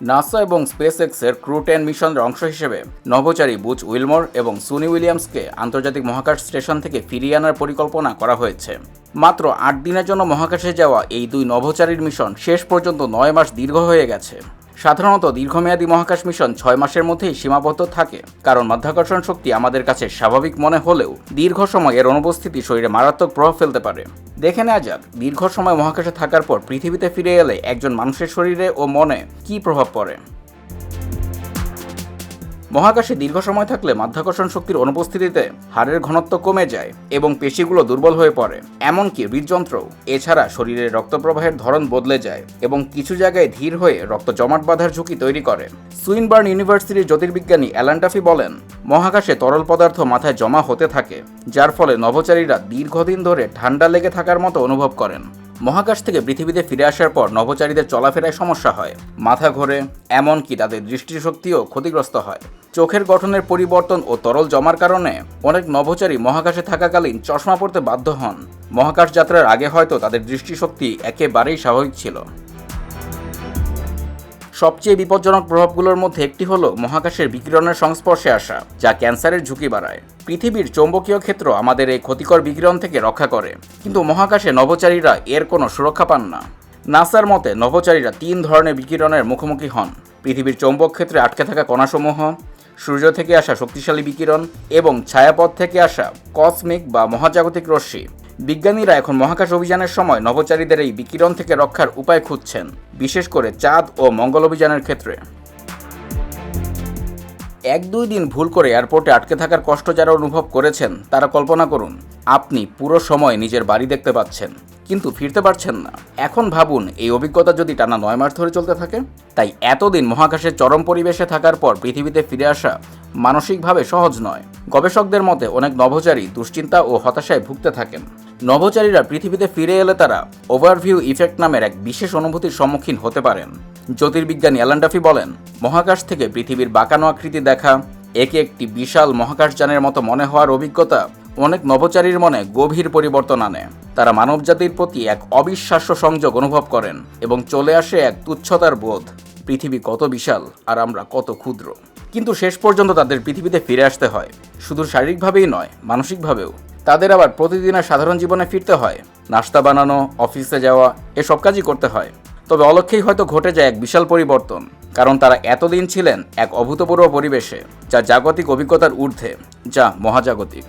NASA এবং space এক্সের ক্রুটেন মিশনের অংশ হিসেবে নভোচারী বুচ উইলমোর এবং সুনি উইলিয়ামসকে আন্তর্জাতিক মহাকাশ স্টেশন থেকে ফিরিয়ে আনার পরিকল্পনা করা হয়েছে। মাত্র আট দিনের জন্য মহাকাশে যাওয়া এই দুই নভোচারীর মিশন শেষ পর্যন্ত নয় মাস দীর্ঘ হয়ে গেছে। সাধারণত দীর্ঘমেয়াদী মহাকাশ মিশন ছয় মাসের মধ্যেই সীমাবদ্ধ থাকে, কারণ মাধ্যাকর্ষণ শক্তি আমাদের কাছে স্বাভাবিক মনে হলেও দীর্ঘ সময় এর অনুপস্থিতি শরীরে মারাত্মক প্রভাব ফেলতে পারে। দেখে নেওয়া যাক, দীর্ঘ সময় মহাকাশে থাকার পর পৃথিবীতে ফিরে এলে একজন মানুষের শরীরে ও মনে কি প্রভাব পড়ে? মহাকাশে দীর্ঘ সময় থাকলে মাধ্যাকর্ষণ শক্তির অনুপস্থিতিতে হাড়ের ঘনত্ব কমে যায় এবং পেশিগুলো দুর্বল হয়ে পড়ে। এমনকি হৃদযন্ত্রও এছাড়া শরীরে রক্ত প্রবাহের ধরন বদলে যায় এবং কিছু জায়গায় ধীর হয়ে রক্ত জমাট বাঁধার ঝুঁকি তৈরি করে। সুইনবার্ন ইউনিভার্সিটির জ্যোতির্বিজ্ঞানী অ্যালান টাফি বলেন, মহাকাশে তরল পদার্থ মাথায় জমা হতে থাকে, যার ফলে নভোচারীরা দীর্ঘদিন ধরে ঠান্ডা লেগে থাকার মতো অনুভব করেন। মহাকাশ থেকে পৃথিবীতে ফিরে আসার পর নভোচারীদের চলাফেরায় সমস্যা হয়। মাথা ঘোরে, এমনকি তাদের দৃষ্টিশক্তিও ক্ষতিগ্রস্ত হয়। চোখের গঠনের পরিবর্তন ও তরল জমার কারণে অনেক নভোচারী মহাকাশে থাকাকালীন চশমা পড়তে বাধ্য হন। মহাকাশ যাত্রার আগে হয়তো তাদের দৃষ্টিশক্তি একেবারেই স্বাভাবিক ছিল। সবচেয়ে বিপজ্জনক প্রভাবগুলোর মধ্যে একটি হলো মহাকাশের বিকিরণের সংস্পর্শে আসা, যা ক্যান্সারের ঝুঁকি বাড়ায়। পৃথিবীর চৌম্বকীয় ক্ষেত্র আমাদের এই ক্ষতিকর বিকিরণ থেকে রক্ষা করে, কিন্তু মহাকাশে নভোচারীরা এর কোনো সুরক্ষা পান না। নাসার মতে, নভোচারীরা তিন ধরনের বিকিরণের মুখোমুখি হন। পৃথিবীর চৌম্বক ক্ষেত্রে আটকে থাকা কণাসমূহ সূর্য থেকে আসা শক্তিশালী বিকিরণ এবং ছায়াপথ থেকে আসা কসমিক বা মহাজাগতিক রশ্মি। বিজ্ঞানীরা এখন মহাকাশ অভিযানের সময় নভোচারীদের এই বিকিরণ থেকে রক্ষার উপায় খুঁজছেন, বিশেষ করে চাঁদ ও মঙ্গল অভিযানের ক্ষেত্রে। এক দুই দিন ভুল করে এয়ারপোর্টে আটকে থাকার কষ্ট যারা অনুভব করেছেন, তারা কল্পনা করুন, আপনি পুরো সময় নিজের বাড়ি দেখতে পাচ্ছেন। কিন্তু ফিরতে পারছেন না। এখন ভাবুন, এই অভিজ্ঞতা যদি টানা নয় মাস ধরে চলতে থাকে, তাই এতদিন মহাকাশের চরম পরিবেশে থাকার পর পৃথিবীতে ফিরে আসা মানসিকভাবে সহজ নয়। গবেষকদের মতে, অনেক নভোচারী দুশ্চিন্তা ও হতাশায় ভুগতে থাকেন। নভোচারীরা পৃথিবীতে ফিরে এলে তারা ওভারভিউ ইফেক্ট নামের এক বিশেষ অনুভূতির সম্মুখীন হতে পারেন। জ্যোতির্বিজ্ঞানী অ্যালান্ডাফি বলেন, মহাকাশ থেকে পৃথিবীর বাঁকানো আকৃতি দেখা, একে একটি বিশাল মহাকাশযানের মতো মনে হওয়ার অভিজ্ঞতা অনেক নভোচারীর মনে গভীর পরিবর্তন আনে। তারা মানবজাতির প্রতি এক অবিশ্বাস্য সংযোগ অনুভব করেন এবং চলে আসে এক তুচ্ছতার বোধ। পৃথিবী কত বিশাল আর আমরা কত ক্ষুদ্র। কিন্তু শেষ পর্যন্ত তাদের পৃথিবীতে ফিরে আসতে হয়। শুধু শারীরিকভাবেই নয়, মানসিকভাবেও। তাদের আবার প্রতিদিনের সাধারণ জীবনে ফিরতে হয়। নাস্তা বানানো, অফিসে যাওয়া, এসব কাজই করতে হয়। তবে অলক্ষেই হয়তো ঘটে যায় এক বিশাল পরিবর্তন, কারণ তারা এতদিন ছিলেন এক অভূতপূর্ব পরিবেশে, যা জাগতিক অভিজ্ঞতার ঊর্ধ্বে, যা মহাজাগতিক।